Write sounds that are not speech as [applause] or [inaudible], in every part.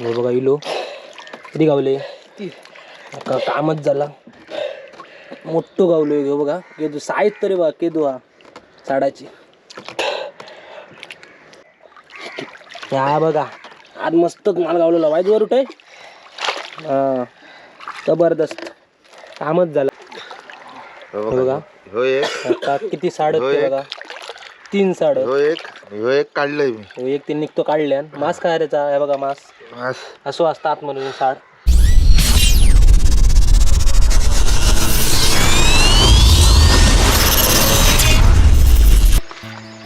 हे बघा इलो. किती गावले? का कामच झाला. मोठं गावलोय घेऊ बघा. केदू साईज तरी बघा केदू हा. साडाची हा बघा. आज मस्तच माल गावलेला. वाईट वर उठे. हा. जबरदस्त. कामच झालं. हो हे बघा. आता किती साड होय. बघा. तीन साड ह्यो एक. ह्यो एक काढलंय मी. एक तीन निघतो काढल्यान मास काय त्याचा हे बघा मास. मास. असो असतं आतमधून साड.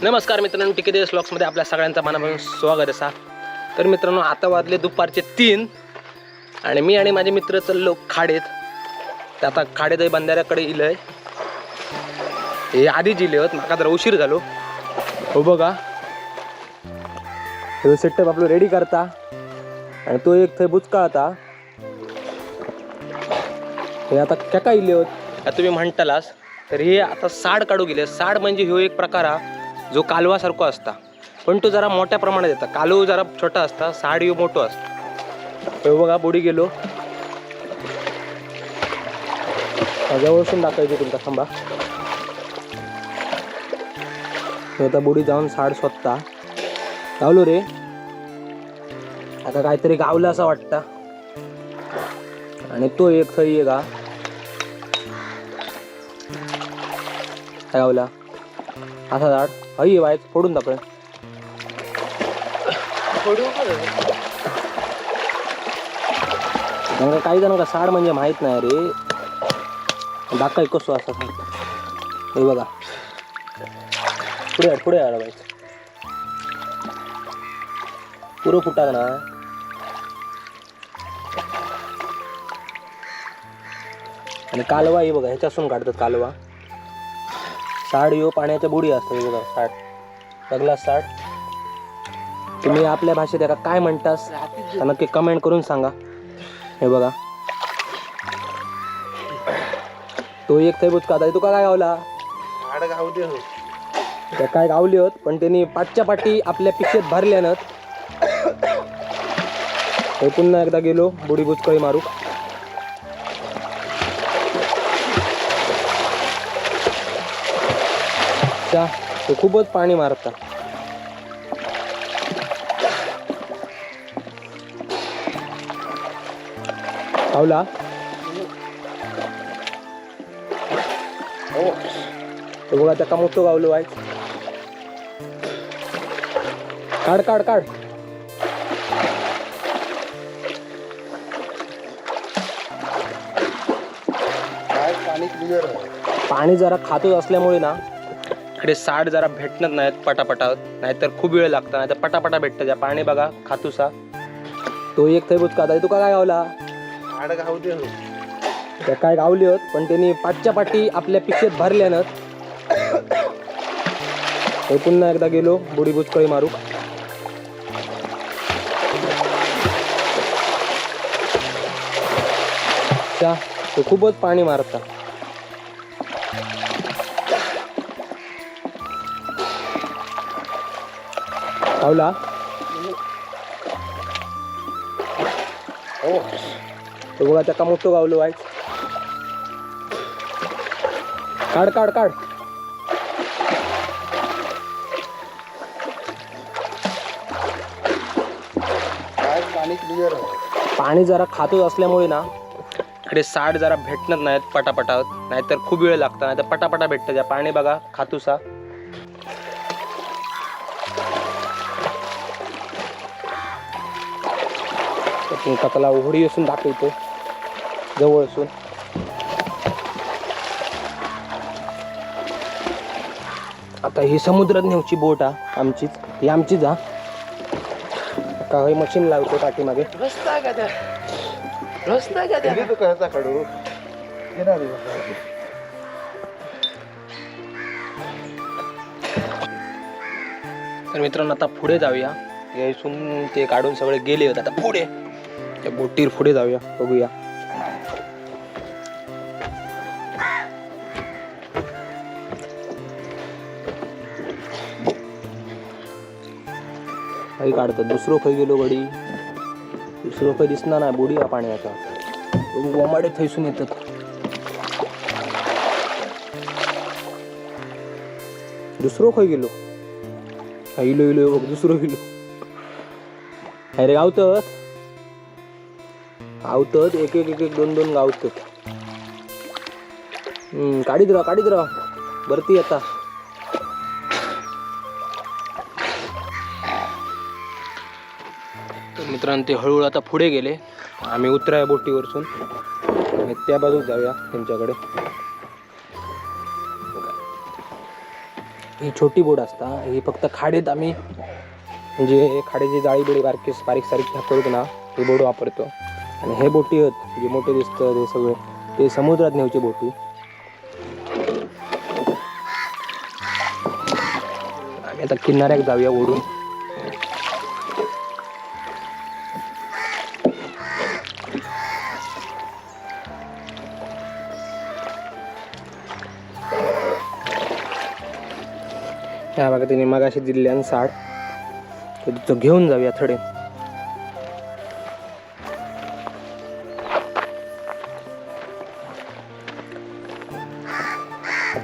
नमस्कार मित्रांनो टिके देशमध्ये आपल्या सगळ्यांचं मनापासून स्वागत असा तर मित्रांनो आता वाजले दुपारचे तीन आणि मी आणि माझे मित्र चाललो खाडेत. तर आता खाडेत बंधाऱ्याकडे इलंय. हे आधीच इले होत माका जरा उशीर झालो. हो बघा. हे सेटअप आपलो रेडी करता. आणि तो एक थंय बुचका आता हे आता केका इल्ले होत. आता तुम्ही म्हणतालास तर हे आता साड काढू गेले. साड म्हणजे ह्यो एक प्रकार हा जो कालवासारखो असता. पण तो जरा मोठ्या प्रमाणात येता. कालव जरा छोटा असता साड ह्यो मोठो असता. हे बघा बुडी गेलो. जवळसून दाखवायची तुमचा थांबा. आता बुडी जाऊन साड स्वतः गावलो रे. आता काहीतरी गावलं असं वाटतं. आणि तो एक थळी आहे का? गावला? असा झाड. हई आहे फोडून दाखव. त्यांना काही जणांका साड म्हणजे माहीत नाही रे. दाखवाय कसो असा हे बघा. पुढे पुढे आला बाईक पुरं फुटा ना आणि कालवा हे बघा ह्याच्यासून काढतात कालवा. साड यो पाण्याच्या बुडी असतात हे बघा साड सगळा साड तुम्ही आपल्या भाषेत याला काय म्हणतास तर नक्की कमेंट करून सांगा. हे बघा. तो एक थैबूत का तू का काय गावला? काय गावली होत पण त्यांनी पाठच्या पाठी आपल्या पिशेत भरल्यानं हे पुन्हा एकदा गेलो बुडी बुचकळी मारू. चा ते खूपच पाणी मारता. गावला हे. बघा त्या मोठं गावलो आहे काढ काढ काढ. पाणी क्लिअर आहे. पाणी जरा खातच असल्यामुळे ना इकडे साड जरा भेटणार नाहीत पटापटा नाहीतर खूप वेळ लागतं नाहीतर पटापटा भेटतं. त्या पाणी बघा खातूसा. तो एक थैबूत का तू काय गावला? त्या काय गावली होत पण त्यांनी पाठच्या पाठी आपल्या पिशेत भरल्यानं हे पुन्हा एकदा गेलो बुडी बुचकळी मारू. चा ते खूपच पाणी मारता. गावला हो. तो बघा त्या मोठं गावलो आहे काढ काढ काढ. पाणी जरा खातच असल्यामुळे ना इकडे साड जरा भेटणार नाहीत पटापटा नाहीतर खूप वेळ लागतं नाहीतर पटापटा भेटतं. त्या पाणी बघा खातूसा. तुमका त्याला उघडी असून दाखवतो. जवळ असून आता ही समुद्रात नेवची बोट हा आमचीच. ही आमचीच हा. का हे मशीन लावतो पाठीमागे रस्ता का त्या? रस्ता का त्या? किती तू कसा काढू? येणार आहे. तर मित्रांनो आता पुढे जाऊया. हे इथून ते काढून सगळे गेले होते. आता पुढे. त्या बोटीर पुढे जाऊया बघूया. काही काढतात. दुसरं खय गेलो गडी दुसरं काही दिसणार नाही बुडी पाण्याचा वमाडे थैसून येतात. दुसरं खय गेलो. हा इलो इलो बघ दुसरं इलो. अरे गावतात गावतात एक एक एक एक दोन दोन गावतात. काढीत राहा काढीत राहा भरती आता. मित्रांनो ते हळूहळू आता पुढे गेले. आम्ही उतराय बोटीवरसून. आणि त्या बाजूक जाऊया त्यांच्याकडे. ही छोटी बोट असता. ही फक्त खाडीत आम्ही म्हणजे खाडीची जाळी बिळी बारकी बारीक सारीक ठाकरूक ना ही बोट वापरतो. आणि हे बोटी आहेत जे मोठे दिसतात ते सगळे ते समुद्रात नेऊचे बोटी. आणि आता किनाऱ्याक जाऊया ओढून. ह्या भागात तिने मगाशी दिल्यान साड. तर घेऊन जाऊया थोडे.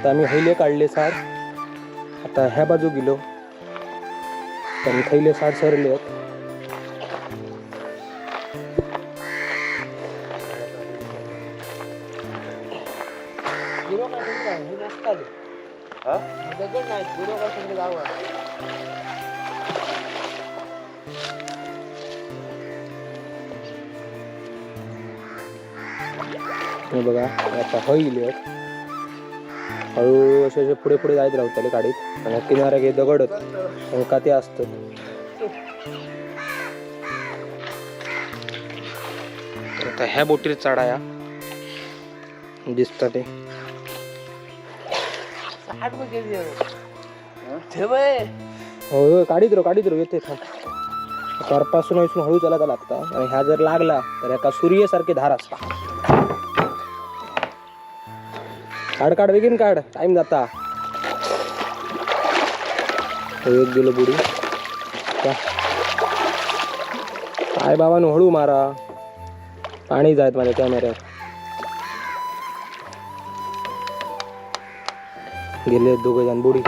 आता आम्ही हैले काढले सार. आता ह्या बाजू गेलो. तर थैले सार सरले आहेत. हे बघा आता होईल हळू असे असे पुढे पुढे जायत राहताले गाडीत. आणि किनाऱ्या घे दगडत आणि का ते असतात तर आता ह्या बोटीर चढाया. दिसतात ते. हो हो काढीत राहो काढीत राहो येते थांब. करपासून हळू चालायला लागता आणि ह्या जर लागला तर एका सूर्यासारखे धार असता. काढ काढ वेगीन काढ. टाइम जाता. एक गेलो बुडी. काय बाबानो हळू मारा. पाणी जायत माझ्या कॅमेऱ्यावर. गेले दोघे जण बुडी.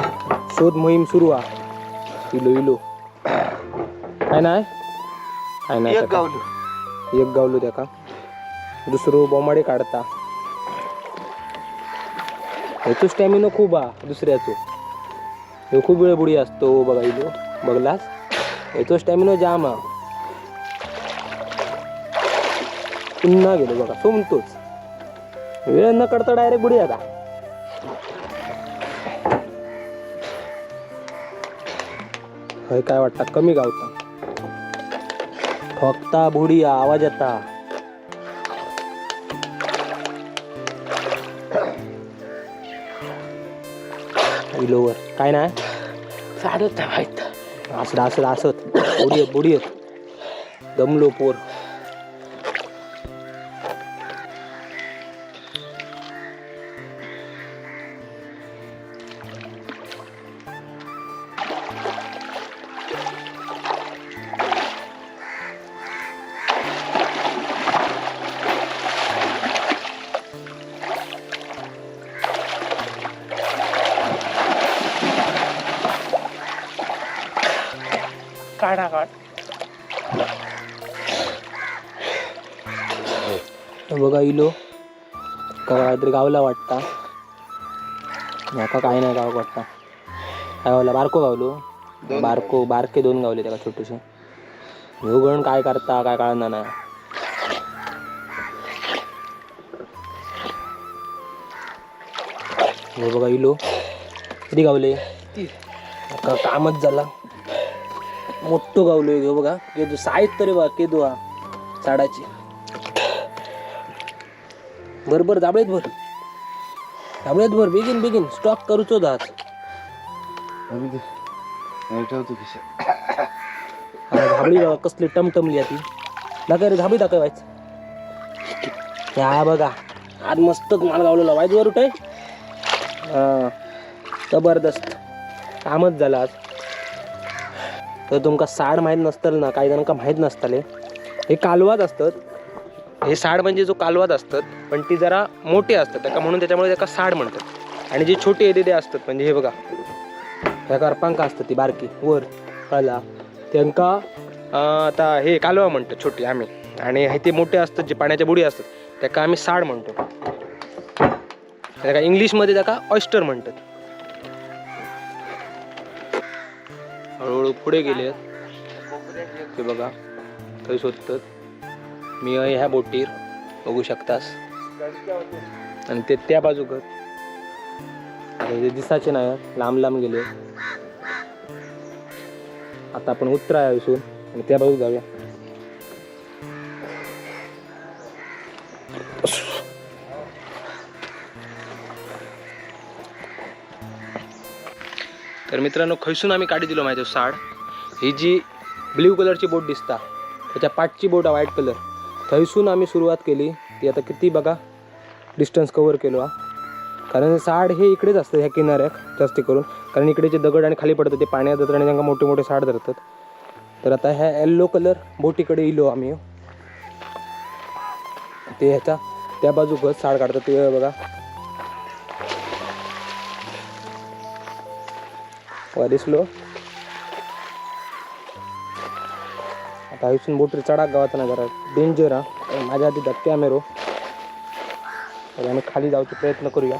शोध मोहीम सुरू आहे इलो इलो. काय नाही काय नाही एक त्याका. गावलो. एक गावलो त्याका. दुसरं बोमाडे काढता. ह्याचो स्टॅमिनो खूप हा दुसऱ्याचो. ह्यो खूप वेळ बुडी असतो हो, बघा इलो बघलास? ह्याचो स्टॅमिनो जाम हा पुन्हा गेलो बघा सोमतोच. वेळ न करता डायरेक्ट बुडी आता. हय काय वाटतं? कमी गावता. फक्ता बुडी आवाज येता. इलोवर काय नाही साडच ठेवायचं असत असत असत बुडी आहेत बुडी आहेत दमलो पोर का काहीतरी गावला वाटता. नका काय नाही गाव वाटता. काय गावला? बारको गावलो. बारको बारके दोन गावले त्याला छोटेसे ह्यो गण काय करता काय कळणार नाही. हे बघा इलो. किती गावले? आता कामच झाला. मोठं गावलोय ह्यो बघा. केदू साईज तरी बघा केदू हा. झाडाची. बर बर दाबळेत भर. दाबळेत भर बेगीन बेगीन स्टॉक करूचो आज ठेवतो धाबळी बघा कसली टमटमली आहे ती. दाखव रे धाबळी दाखवायच या बघा आज मस्त माल गावलेला वाईट वर उठाय हा. जबरदस्त. कामच झालं आज. तर तुमका साड माहीत नसतल ना काही जणांका माहीत नसतले. हे कालवात असतात. हे साड म्हणजे जो कालवात असतात. पण ती जरा मोठी असतात. त्याका म्हणून त्याच्यामुळे त्याका साड म्हणतात. आणि जे छोटी येते असतात. म्हणजे हे बघा. ह्या करपांका असतात ती बारकी. वर कळला त्यांका आता हे कालवा म्हणतो छोटी आम्ही. आणि हे ते मोठे असतात जे पाण्याच्या बुडी असतात. त्याका आम्ही साड म्हणतो. त्याका इंग्लिशमध्ये त्याका ऑयस्टर म्हणतात. हळूहळू पुढे गेले. ते बघा. थंय सोदतात मी ह्या बोटीर बघू शकतास. आणि ते त्या बाजू आणि ते दिसाचे नाही लांब लांब गेले. आता आपण उतराया विसून आणि त्या बाजूक जाऊया. तर मित्रांनो खैसून आम्ही काढी दिलो माहिती साड. ही जी ब्ल्यू कलरची बोट दिसता त्याच्या पाठची बोट आहे व्हाईट कलर. थंयसून आम्ही सुरुवात केली ती आता किती बघा? डिस्टन्स कवर केलो हा. कारण साड हे इकडेच असतं ह्या किनाऱ्यात जास्ती करून. कारण इकडे जे दगड आणि खाली पडतात ते पाण्यात जातात आणि त्यांना मोठे मोठे साड धरतात. तर आता ह्या येल्लो कलर बोटीकडे इलो आम्ही. ते ह्याचा त्या बाजूकच साड काढतात ते बघा. दिसलो. आता इथून बोटी चढा गावाचा ना जरा. डेंजर हा. माझ्या आधी धक्के आमेरो तर आम्ही खाली जाऊचा प्रयत्न करूया.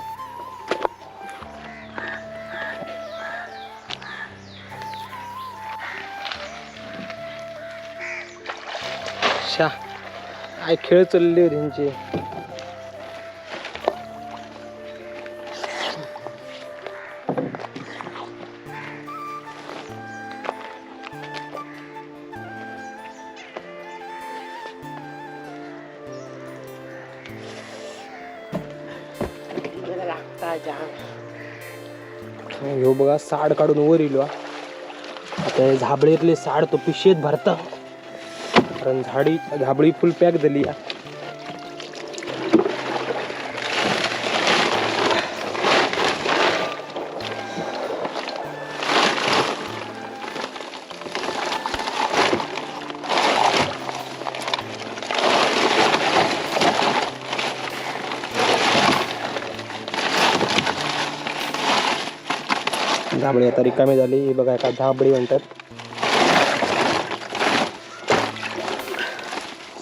शा काय खेळ चालले त्यांचे ह्यो बघा साड काढून वर येलो आता हे झाबळीतले साड तो पिशेत भरता. कारण झाडी झाबळी फुल पॅक झाली हा. झाबळी आता रिकामी झाली. ही बघा एका झाबळी म्हणतात.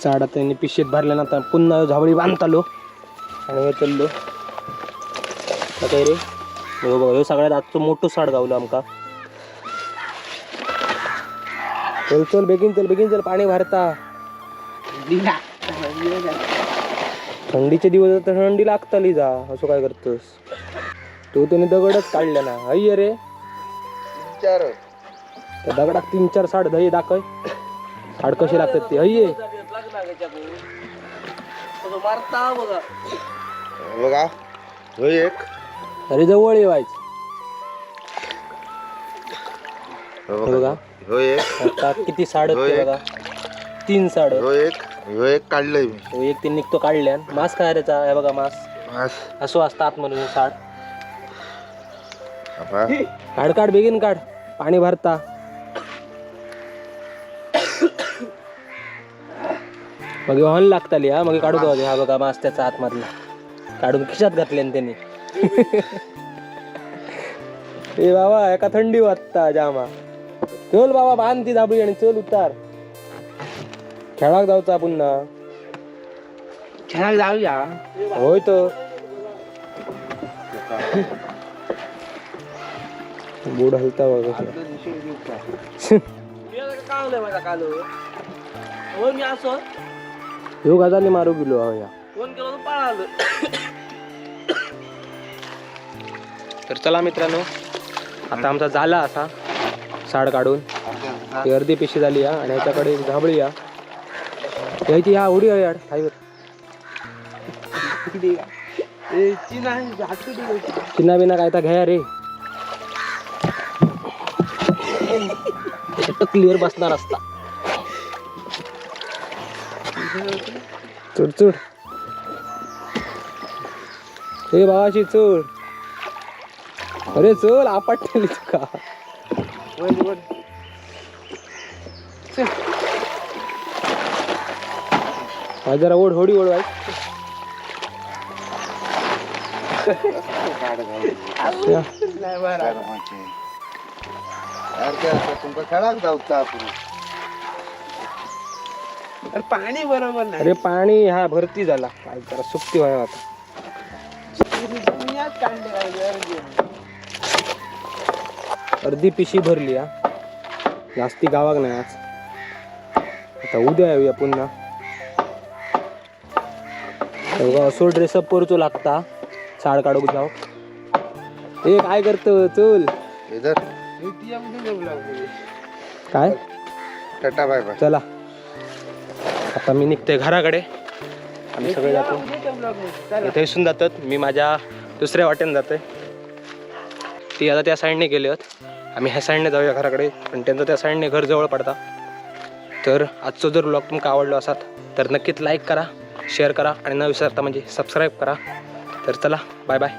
साड आता त्यांनी पिशेत भरल्यानंतर पुन्हा झाबळी बांधतालो आणि हे चाललो आता काय रे? बघा ह्यो सगळ्यात आजचं मोठं साड गावलं आमका. चल चल बेगीन चल बेगीन चल पाणी भरता. थंडीचे दिवस तर थंडी लागताली जा. असं काय करतोस? तू त्याने दगडच काढल्या ना. हय रे. चार त्या दगडात तीन चार साड दही दाखव. साड कशी लागतात ते. हय मारता बघा. बघा हो एक. अरे जवळ येवायच हो हे बघा. हो एक. आता किती साड आहेत ते. बघा. तीन साड. हो एक. हो एक काढलंय मी. तो एक तीन निघतो काढल्यान. मास काय त्याचा हे बघा मास. असो असतं आतमधून हे साड. काढ काढ बेगीन काढ. पाणी भरता. मग हॉन लागताली हा? मग काढू दे. हा बघा मास त्याचा आतमधला. काढून खिशात घातले न त्यांनी. [laughs] ए बाबा एका थंडी वाजता जामा. चल बाबा बांध ती दाबळी आणि चल उतार. खेळाक जाऊचा पुन्हा. खेळायला जाऊया? होय तो [laughs] बोर्ड हलता बघा काय माझा काल हो मी असं ह्यो गजाली मारू गेलो हा या. तर पळालं तर चला मित्रांनो आता आमचा झाला असा साड काढून. ही अर्धी पिशी झाली या आणि ह्याच्याकडे एक झाबळी या. यायची ह्या उडी आहे यार हायवर. चिना बिना काय तर घ्या रे. क्लिअर बसणार असता. चढ चढ हे बाबाशी चढ अरे चल आपटली का? हा जरा ओढ होडी ओढ [laughs] या. तुमका खेळाक आपण. अरे पाणी बरोबर नाही. अरे पाणी हा भरती झाला. काय जरा सुकती व्हायला आता. काढले अर्धी. अर्धी पिशी भरली हा. जास्ती गावाक नाही आज. आता उद्या येऊया पुन्हा. तेव्हा असो ड्रेसअप करूचो लागता साड काढूक जाऊ. ए काय करतो चल. इधर. काय? Tata bye bye. चला. आता मी निघते घराकडे. आम्ही सगळे जातो. इथे इसून जातात. मी माझ्या दुसऱ्या वाटेने जाते ती आता त्या साईडने गेले आहेत. आम्ही ह्या साईडने जाऊया घराकडे. पण त्यांचं त्या साईडने घर जवळ पडता. तर आजचा जर ब्लॉग तुमका आवडलो असात तर नक्कीच लाईक करा शेअर करा आणि न विसरता म्हणजे सबस्क्राईब करा. तर चला बाय बाय